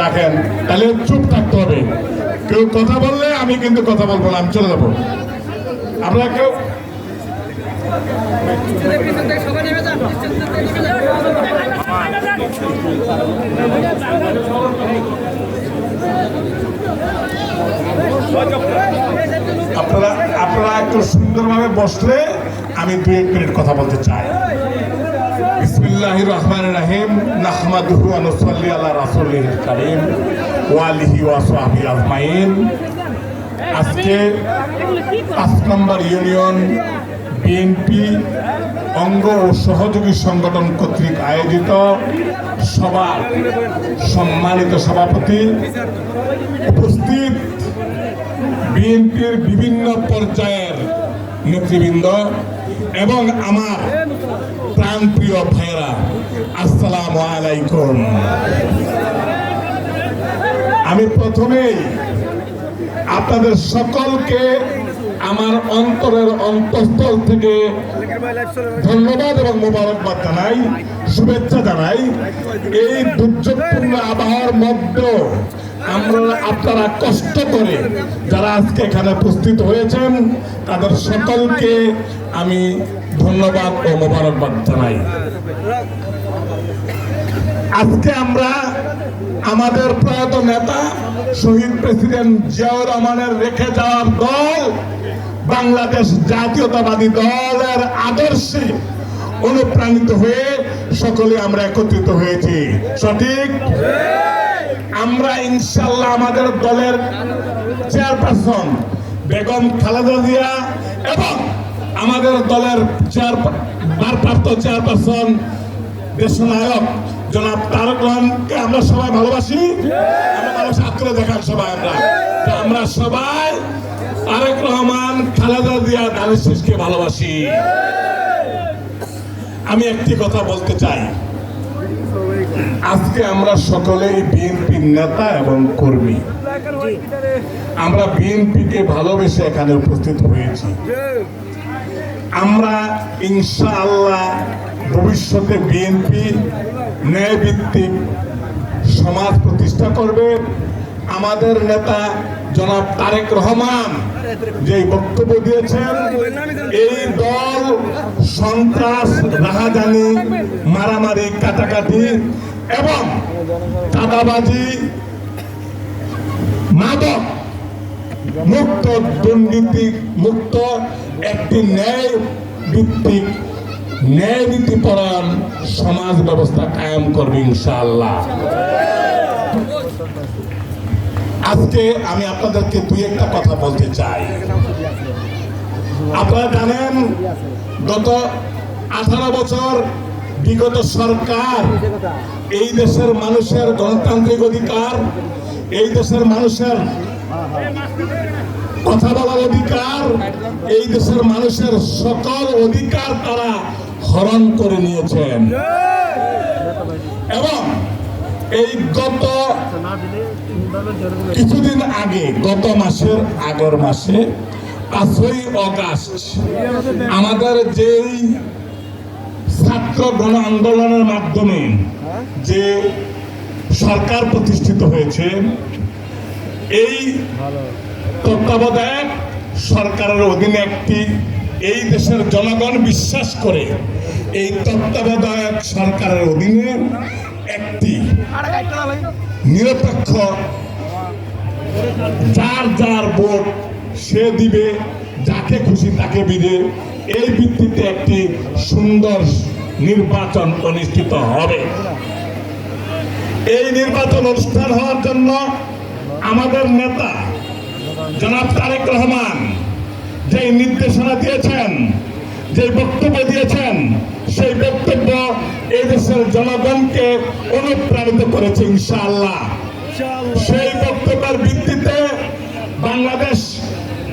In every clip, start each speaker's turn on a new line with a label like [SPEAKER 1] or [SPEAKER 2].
[SPEAKER 1] রাখেন। তাহলে চুপ থাকতে হবে। কেউ কথা বললে আমি কিন্তু কথা বলব না, আমি চলে যাব। আপনারা কেউ আপনারা আপনারা একটু সুন্দরভাবে বসলে আমি দু এক মিনিট কথা বলতে চাই। বিসমিল্লাহ রহমান রাহিম, নাহমাদুহু ওয়া নুসাল্লি আলা রাসূলিল কারীম ওয়া আলিহি ওয়া সাহবিহি আজমাইন। আজকে পাঁচ নম্বর ইউনিয়ন বিএনপি অঙ্গ ও সহযোগী সংগঠন কর্তৃক আয়োজিত সভা সম্মানিত সভাপতি উপস্থিত বিএনপির বিভিন্ন পর্যায়ের নেতৃবৃন্দ এবং আমার প্রাণপ্রিয় ভাইরা আসসালামু আলাইকুম। আমি প্রথমেই আপনাদের সকলকে আমার অন্তরের অন্তঃস্থল থেকে ধন্যবাদ এবং মোবারকবাদ জানাই, শুভেচ্ছা জানাই। এই দুর্যোগপূর্ণ আবহাওয়ার মধ্যেও আমরা আপনারা কষ্ট করে যারা আজকে এখানে উপস্থিত হয়েছেন, তাদের সকলকে আমি ধন্যবাদ ও মোবারকবাদ জানাই আজকে আমরা আমাদের প্রয়াত নেতা শহীদ প্রেসিডেন্ট জিয়াউর রহমানের রেখে যাওয়ার দল, বাংলাদেশ জাতীয়তাবাদী দলের আদর্শে অনুপ্রাণিত হয়ে সকলে আমরা একত্রিত হয়েছি। সঠিক? আমরা ইনশাল্লাহ আমাদের দলের চেয়ারপারসন বেগম খালেদা জিয়া এবং আমাদের দলের চেয়ার ভারপ্রাপ্ত চেয়ারপারসন দেশনায়ক জনাব তারক রহমানকে আমরা সবাই ভালোবাসি। তুলে দেখান সবাই আমরা। আমরা সবাই তারেক রহমান, খালেদা দিয়া দানিশ শেষকে ভালোবাসি। আমি একটি কথা বলতে চাই। আজকে আমরা সকলেই বিএনপির নেতা এবং কর্মী। আমরা বিএনপিকে ভালোবেসে এখানে উপস্থিত হয়েছি। আমরা ইনশাআল্লাহ ভবিষ্যতে বিএনপি ন্যায়ভিত্তিক সমাজ প্রতিষ্ঠা করবে। আমাদের নেতা জনাব তারেক রহমান যে বক্তব্য দিয়েছেন, এই দল সন্ত্রাস, রাহাজানি, মারামারি, কাটাকাটি এবং চাঁদাবাজি, মাদক মুক্ত, দুর্নীতি মুক্ত একটি ন্যায় ভিত্তিক ন্যায় নীতিপরায়ণ সমাজ ব্যবস্থা কায়েম করবে ইনশাআল্লাহ। আজকে আমি আপনাদেরকে দুই একটা কথা বলতে চাই। আপনারা জানেন, গত আঠারো বছর বিগত সরকার এই দেশের মানুষের গণতান্ত্রিক অধিকার, এই দেশের মানুষের কথা বলার অধিকার এই দেশের মানুষের সকল অধিকার তারা হরণ করে নিয়েছেন। এবং এই গত কিছুদিন আগে, গত মাসের আগের মাসে, পাঁচই অগাস্ট, আমাদের যেই ছাত্র গণ আন্দোলনের মাধ্যমে যে সরকার প্রতিষ্ঠিত হয়েছে, এই তত্ত্বাবধায়ক সরকারের অধীনে একটি এই দেশের জনগণ বিশ্বাস করে এই তত্ত্বাবধায়ক সরকারের অধীনে একটি নিরপেক্ষ যার যার ভোট সে দিবে, যাকে খুশি তাকে দিবে। এই ভিত্তিতে একটি সুন্দর নির্বাচন অনুষ্ঠিত হবে। এই নির্বাচন অনুষ্ঠান হওয়ার জন্য আমাদের নেতা জনাব তারেক রহমান যে নির্দেশনা দিয়েছেন যে বক্তব্য দিয়েছেন সেই বক্তব্য এই দেশের জনগণকে অনুপ্রাণিত করেছে ইনশাআল্লাহ। সেই বক্তব্যের ভিত্তিতে বাংলাদেশ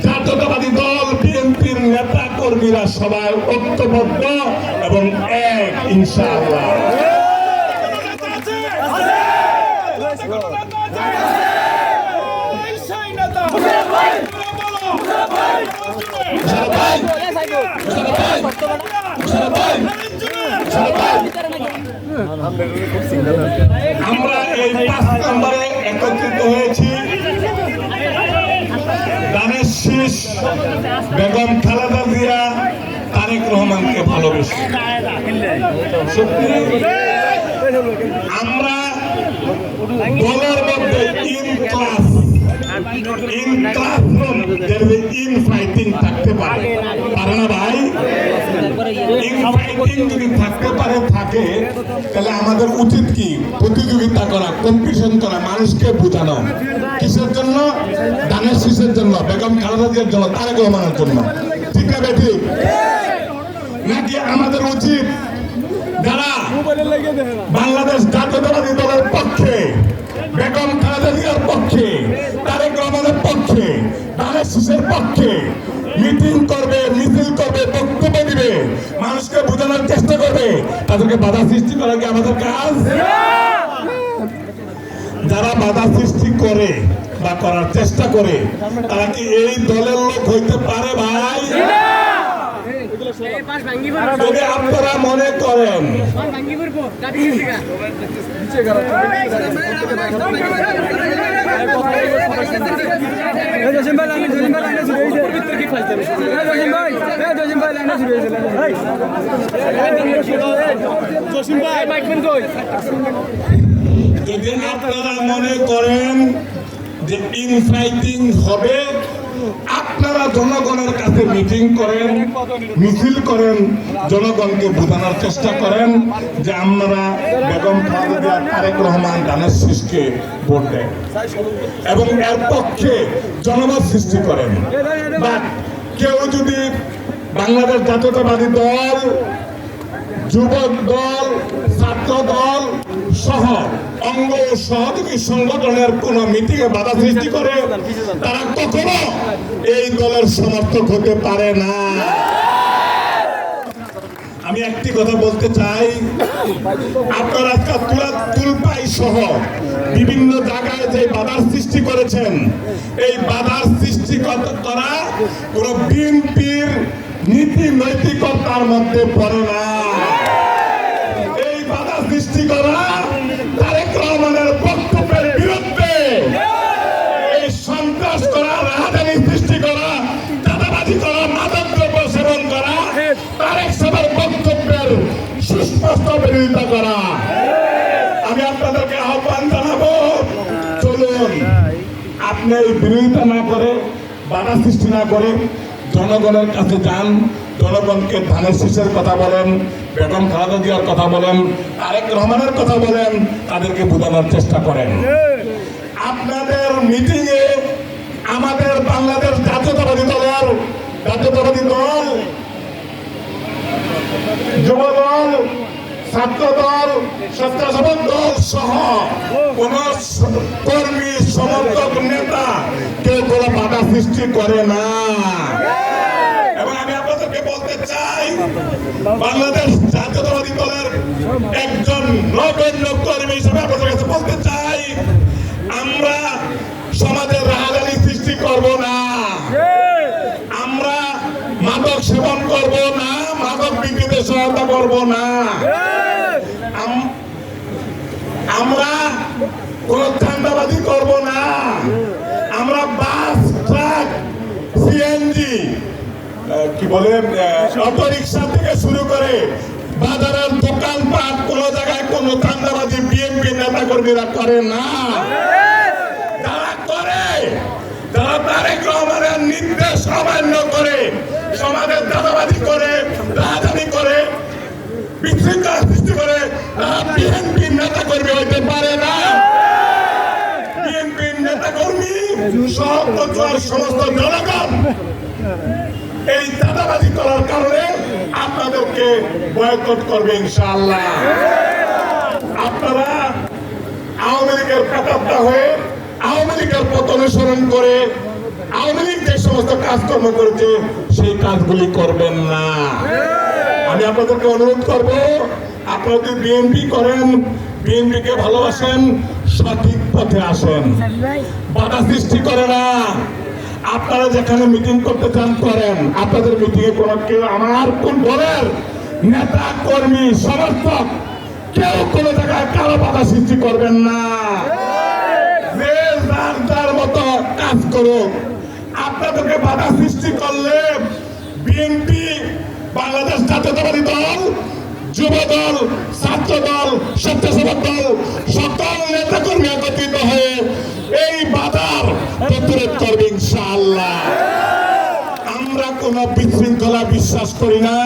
[SPEAKER 1] জাতীয়তাবাদী দল বিএনপির নেতা কর্মীরা সবাই ঐক্যবদ্ধ এবং এক ইনশাআল্লাহ। আমরা এই পাঁচ একত্রিত হয়েছি। দানের শীষ বেগম খালেদা জিয়া রহমানকে ভালোবেসে। আমরা দলের মধ্যে ইন ক্লাস থাকতে পারে পারে না ভাই ইন ফাইটিং যদি থাকতে পারে থাকে তাহলে আমাদের উচিত কি প্রতিযোগিতা করা কম্পিটিশন করা মানুষকে বোঝানো কিসের জন্য দানের শীষের জন্য বেগম খালেদা জন্য তারেক রহমানের জন্য ঠিক না ঠিক নাকি আমাদের উচিত যারা বাংলাদেশ জাতীয়তাবাদী দলের পক্ষে দানের পক্ষে মিটিং করবে মিছিল করবে বক্তব্য দিবে মানুষকে বোঝানোর চেষ্টা করবে তাদেরকে বাধা সৃষ্টি করা কি আমাদের কাজ যারা বাধা সৃষ্টি করে বা করার চেষ্টা করে তারা কি এই দলের লোক হইতে পারে ভাই যদি আপনারা মনে করেন যদি আপনারা মনে করেন যে ইনফাইটিং হবে আপনারা জনগণের কাছে মিটিং করেন, মিছিল করেন, জনগণকে বোঝানোর চেষ্টা করেন যে আপনারা বেগম খালেদা তারেক রহমান গানের সৃষ্টি ভোট দেন এবং এর পক্ষে জনমত সৃষ্টি করেন। বা কেউ যদি বাংলাদেশ জাতীয়তাবাদী দল যুবক দল, ছাত্র দল সহ অঙ্গ সহযোগী সংগঠনের কোন মিটিং এ বাধা সৃষ্টি করে তারা কখনো এই দলের সমর্থক হতে পারে না। আমি একটি কথা বলতে চাই, আপনারা আজকে তুলা তুলপাই সহ বিভিন্ন জায়গায় যে বাধার সৃষ্টি করেছেন, এই বাধার সৃষ্টি কর- কোন বিএনপির নীতি নৈতিকতার মধ্যে পড়ে না। সৃষ্টি করা তারেক রহমানের বক্তব্যের বিরুদ্ধে। এই সন্ত্রাস করা রাহাজানি সৃষ্টি করা, চাঁদাবাজি করা, মাদক দ্রব্য সেবন করা, তারেক সাহেবের বক্তব্যের সুস্পষ্ট বিরোধিতা করা। আমি আপনাদেরকে আহ্বান জানাব, চলুন, আপনি এই বিরোধিতা না করে বাধা সৃষ্টি না করে জনগণের কাছে যান। জনগণকে ধানের শীষের কথা বলেন, বেগম খালেদা জিয়ার কথা বলেন, তারেক রহমানের কথা বলেন, তাদেরকে বোঝানোর চেষ্টা করেন। আপনাদের মিটিংয়ে আমাদের বাংলাদেশ জাতীয়তাবাদী দলের জাতীয়তাবাদী দল যুব দল ছাত্র দল স্বেচ্ছাসেবক দল সহ কোন কর্মী, সমর্থক, নেতা কেউ কোনো বাধা সৃষ্টি করে না এবং আমি আপনাদেরকে বলতে চাই বাংলাদেশ জাতীয়তাবাদী দলের একজন নগণ্য কর্মী হিসেবে আপনাদের কাছে বলতে চাই, আমরা সমাজের রাহাজানি সৃষ্টি করব না। আমরা মাদক সেবন করব না, মাদক বিক্রিতে সহায়তা করব না। আম- আমরা কোন চান্দাবাজি করব না। আমরা বাস, ট্রাক, সিএনজি কি বলে অটো রিক্সা থেকে শুরু করে বাজারের দোকানপাট কোন জায়গায় কোন চান্দাবাজি বিএনপি নেতা কর্মীরা করে না। যারা করে, যারা তারেক রহমানের নির্দেশ অমান্য করে, সমাজের দাদাবাজি করে, রাজধানী করে, বিশৃঙ্খলা সৃষ্টি করে, তারা বিএনপি নেতা কর্মী হইতে পারে না। বিএনপি নেতা কর্মী সমস্ত জনগণ এই দাদাবাজি করার কারণে আপনাদেরকে বয়কট করবে ইনশাআল্লাহ। আপনারা আওয়ামী লীগের কাতারটা হয়ে আওয়ামী লীগের পথ অনুসরণ করে আওয়ামী লীগ যে সমস্ত কাজকর্ম করেছে, সেই কাজগুলি করবেন না। আমি আপনাদেরকে অনুরোধ করব, আপনারা যদি বিএনপি করেন বিএনপি কে ভালোবাসেন, সঠিক পথে আসেন। বাধা সৃষ্টি করে না। আপনারা যেখানে মিটিং করতে চান করেন। আপনাদের মিটিং এ কোনো কেউ আমার কোন দলের নেতা, কর্মী, সমর্থক, কেউ কোনো জায়গায় কারও বাধা সৃষ্টি করবেন না। কাজ করুক আপনাদেরকে বাধা সৃষ্টি করলে বিএনপি বাংলাদেশ জাতীয়তাবাদী দল, যুব দল, ছাত্র দল, স্বেচ্ছাসেবক দল, সকল নেতা কর্মী একত্রিত হয়ে এই বাধার প্রতিরোধ করবে। ইনশাআল্লাহ আমরা কোন বিশৃঙ্খলা বিশ্বাস করি না,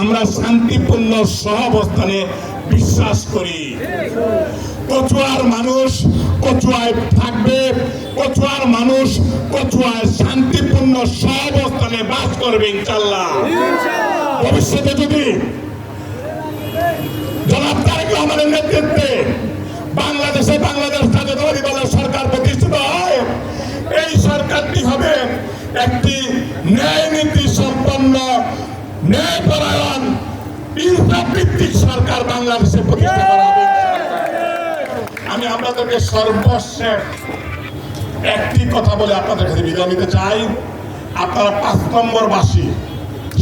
[SPEAKER 1] আমরা শান্তিপূর্ণ সহাবস্থানে বিশ্বাস করি। কচুয়ার মানুষ কচুয়ায় থাকবে, কচুয়ার মানুষ কচুয়ায় শান্তিপূর্ণ সহাবস্থানে বাস করবে ইনশাল্লাহ ভবিষ্যতে যদি জনাব তারেক রহমানের নেতৃত্বে বাংলাদেশে বাংলাদেশ ন্যায় নীতি সম্পন্ন, ন্যায়পরায়ণ ইনসাফ ভিত্তিক সরকার বাংলাদেশে আমি আপনাদেরকে সর্বশেষ একটি কথা বলে আপনাদের কাছে বিদায় নিতে চাই। আপনারা পাঁচ নম্বর বাসী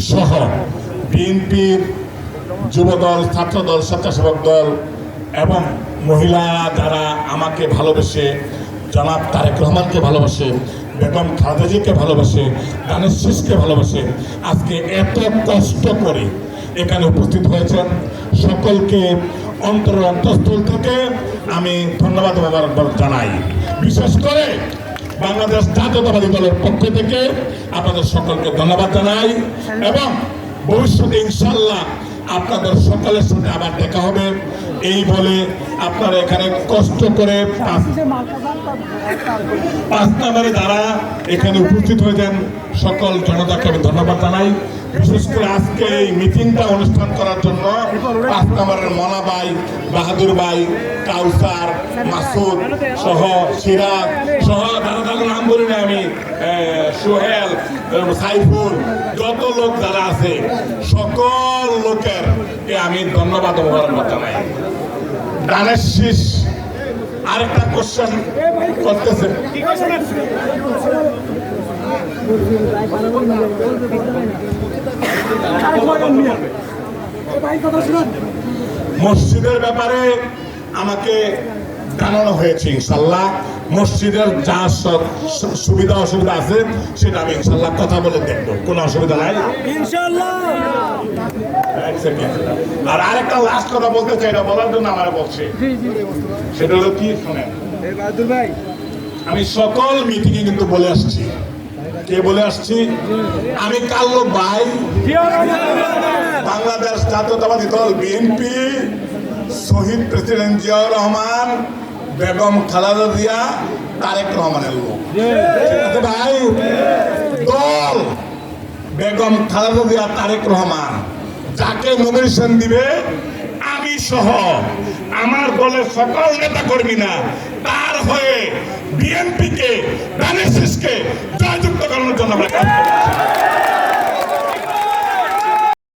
[SPEAKER 1] সহ বিএনপির যুবদল, ছাত্রদল, স্বেচ্ছাসেবক দল এবং মহিলা যারা আমাকে ভালোবেসে, জনাব তারেক রহমানকে ভালোবাসে বেগম খালেদাজিকে ভালোবাসে দানের শীষকে ভালোবাসে। আজকে এত কষ্ট করে এখানে উপস্থিত হয়েছেন। সকলকে অন্তর অন্তঃস্থল থেকে আমি ধন্যবাদ মোবারকবাদ জানাই। বিশেষ করে বাংলাদেশ জাতীয়তাবাদী দলের পক্ষ থেকে আপনাদের সকলকে ধন্যবাদ জানাই। এবং ভবিষ্যতে ইনশাল্লাহ আপনাদের সকলের সাথে আবার দেখা হবে। এই বলে আপনারা এখানে কষ্ট করে পাঁচ নাম্বারে যারা এখানে উপস্থিত হয়েছেন, সকল জনতাকে আমি ধন্যবাদ জানাই। বিশেষ করে আজকে এই মিটিংটা অনুষ্ঠান করার জন্য পাঁচ নাম্বারের মনা বাহাদুর ভাই, কাউসার, মাসুদ সহ সিরাজ সহ যারা নাম বলি সোহেল সাইফুল যত লোক যারা আছে সকল লোকের কে আমি ধন্যবাদ মোবারকবাদ জানাই। দানের শীষ আরেকটা কোশ্চেন করতেছে। মসজিদের ব্যাপারে আমাকে জানানো হয়েছে ইনশাল্লাহ মসজিদের যা সব সুবিধা অসুবিধা আছে সেটা আমি ইনশাল্লাহ কথা বলে দেখব। কোনো অসুবিধা নাই? আর আরেকটা লাস্ট কথা বলতে চাই এটা বলার জন্য আমার বলছে। সেটা হলো কি শোনেন?
[SPEAKER 2] ভাই।
[SPEAKER 1] আমি সকল মিটিংয়ে কিন্তু বলে আসছি। কে বলে আসছি? আমি কাল্লো ভাই। বাংলাদেশ জাতীয়তাবাদী দল বিএনপি। শহীদ প্রেসিডেন্ট জিয়াউর রহমান, বেগম খালেদা জিয়া, তারেক রহমানের লোক। ভাই? দল, বেগম খালেদা জিয়া, তারেক রহমান। যাকে নমিনেশন দিবে, আমি সহ আমার দলের সকল নেতা কর্মী না, তার হয়ে বিএনপিকে কে জয়যুক্ত করানোর জন্য আমরা কাজ